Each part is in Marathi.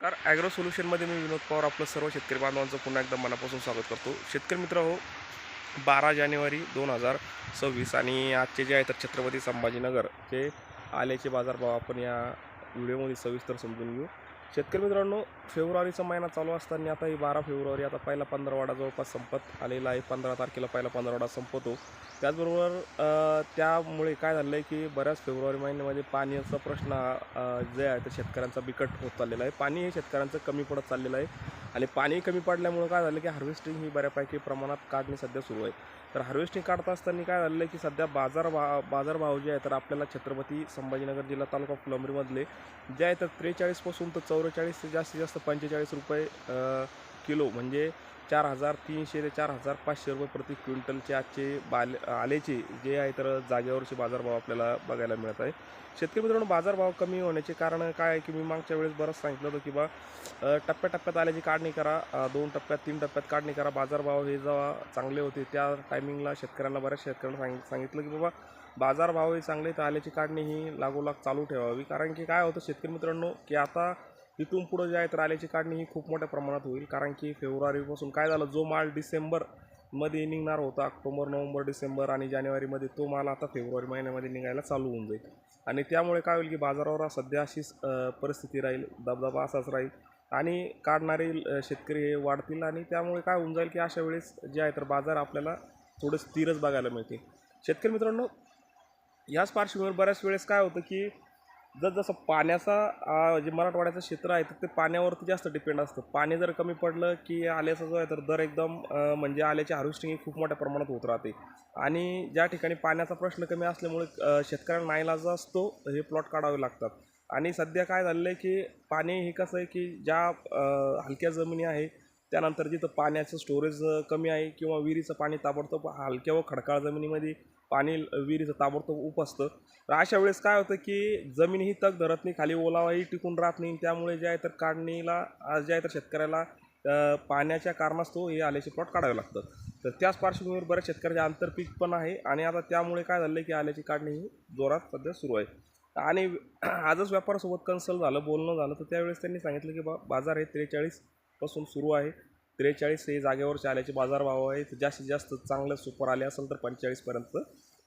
तर ॲग्रो सोल्युशनमध्ये मी विनोद पवार आपलं सर्व शेतकरी बांधवांचं पुन्हा एकदा मनापासून स्वागत करतो. शेतकरी मित्र हो बारा जानेवारी दोन हजार सव्वीस आणि आजचे जे आहे तर छत्रपती संभाजीनगरचे आल्याचे बाजारभाव आपण या व्हिडिओमध्ये सविस्तर समजून घेऊ. शेतकरी मित्रांनो फेब्रुवारीचा महिना चालू असताना आता ही बारा फेब्रुवारी आता पहिला पंधरावाडा जवळपास संपत आलेला आहे. पंधरा तारखेला पहिला पंधरावाडा संपतो. त्याचबरोबर त्यामुळे काय झालं आहे की बऱ्याच फेब्रुवारी महिन्यामध्ये पाण्याचा प्रश्न जे आहे तर शेतकऱ्यांचा बिकट होत चाललेला आहे. पाणी हे शेतकऱ्यांचं कमी पडत चाललेलं आहे. आणि पाणी कमी पडल्यामुळं काय झालं की हार्वेस्टिंग ही बऱ्यापैकी प्रमाणात काढणी सध्या सुरू आहे. तर हार्वेस्टिंग काढत असताना काय झालं की सध्या बाजार भा बाजारभाव जे आहे तर आपल्याला छत्रपती संभाजीनगर जिल्हा तालुका फुलंबरीमधले जे आहे तर त्रेचाळीसपासून तर चौवेचाळीस ते जास्तीत जास्त पंचेचाळीस रुपये किलो म्हणजे चार हजार तीनशे ते चार हजार पाचशे रुपये प्रति क्विंटलचे आजचे बाल आलेचे जे आहे तर जागेवरचे बाजारभाव आपल्याला बघायला मिळत आहे. शेतकरी मित्रांनो बाजारभाव कमी होण्याचे कारण काय आहे की मी मागच्या वेळेस बरंच सांगितलं होतं की बा टप्प्याटप्प्यात आल्याची काढणी करा दोन टप्प्यात तीन टप्प्यात काढणी करा. बाजारभाव हे जेव्हा चांगले होते त्या टायमिंगला शेतकऱ्यांना बऱ्याच शेतकऱ्यांना सांग सांगितलं की बाबा बाजारभाव हे चांगले तर आल्याची काढणी ही लागोलाग चालू ठेवावी. कारण की काय होतं शेतकरी मित्रांनो की आता इथून पुढं जे आहे तर आल्याची काढणी ही खूप मोठ्या प्रमाणात होईल. कारण की फेब्रुवारीपासून काय झालं? जो माल डिसेंबरमध्ये निघणार होता ऑक्टोबर नोव्हेंबर डिसेंबर आणि जानेवारीमध्ये तो माल आता फेब्रुवारी महिन्यामध्ये निघायला चालू होऊन जाईल. आणि त्यामुळे काय होईल की बाजारावर सध्या अशीच परिस्थिती राहील दबदबा असाच राहील आणि काढणारे शेतकरी हे वाढतील आणि त्यामुळे काय होऊन जाईल की अशा वेळेस जे आहे तर बाजार आपल्याला थोडं स्थिरच बघायला मिळते शेतकरी मित्रांनो याच पार्श्वभूमीवर बऱ्याच वेळेस काय होतं की जसं पाण्याचा जे मराठवाड्याचं क्षेत्र आहे तर ते पाण्यावरती जास्त डिपेंड असतं. पाणी जर कमी पडलं की आल्याचा जो आहे तर दर एकदम म्हणजे आल्याची हार्वेस्टिंग खूप मोठ्या प्रमाणात होत राहते. आणि ज्या ठिकाणी पाण्याचा प्रश्न कमी असल्यामुळे शेतकऱ्यांना नाईलाज असतो हे प्लॉट काढावे लागतात. आणि सध्या काय झालेलं आहे की पाणी हे कसं आहे की ज्या हलक्या जमिनी आहे त्यानंतर जिथं पाण्याचं स्टोरेज कमी आहे किंवा विहिरीचं पाणी ताबडतोब हलक्या व खडकाळ जमिनीमध्ये पाणी विहिरीचं ताबडतोब उप असतं तर अशा वेळेस काय होतं की जमीन ही तग धरत नाही खाली ओलावाही टिकून राहत नाही. त्यामुळे जे आहे तर काढणीला आज जे आहे तर शेतकऱ्याला पाण्याच्या कारणास्तव हे आल्याचे प्लॉट काढावे लागतात. तर त्याच पार्श्वभूमीवर बऱ्याच शेतकऱ्याचे आंतरपीक पण आहे आणि आता त्यामुळे काय झालं की आल्याची काढणी ही जोरात सध्या सुरू आहे. आणि आजच व्यापारासोबत कन्सल्ट झालं बोलणं झालं तर त्यावेळेस त्यांनी सांगितलं की बा बाजार हे पासून सुरू आहे. त्रेचाळीस हे जागेवरच्या आल्याचे बाजारभाव आहे. जास्तीत जास्त चांगलं सुपर आले असेल तर पंचेचाळीसपर्यंत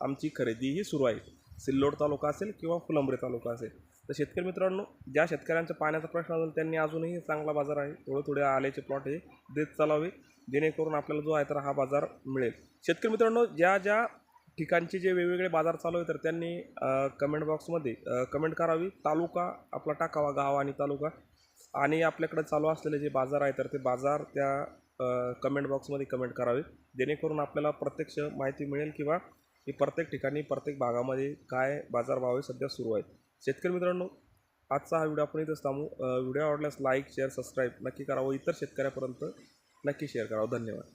आमची खरेदी ही सुरू आहे. सिल्लोड तालुका असेल किंवा फुलंब्री तालुका असेल. तर शेतकरी मित्रांनो ज्या शेतकऱ्यांचा पाण्याचा प्रश्न असेल त्यांनी अजूनही चांगला बाजार आहे. थोडे थोडे आल्याचे प्लॉट हे देत चालावे. जेणेकरून आपल्याला जो आहे तर हा बाजार मिळेल. शेतकरी मित्रांनो ज्या ज्या ठिकाणचे जे वेगवेगळे बाजार चालू आहे तर त्यांनी कमेंट बॉक्समध्ये कमेंट करावी. तालुका आपला टाकावा गाव आणि तालुका. आणि आपल्याकडे चालू असलेले जे बाजार आहे तर ते बाजार त्या कमेंट बॉक्समध्ये कमेंट करावे. जेणेकरून आपल्याला प्रत्यक्ष माहिती मिळेल किंवा की प्रत्येक ठिकाणी प्रत्येक भागामध्ये काय बाजारभाव हे सध्या सुरू आहेत. शेतकरी मित्रांनो आजचा हा व्हिडिओ आपण इथंच थांबू. व्हिडिओ आवडल्यास लाईक शेअर सबस्क्राईब नक्की करावं इतर शेतकऱ्यापर्यंत नक्की शेअर करावं धन्यवाद.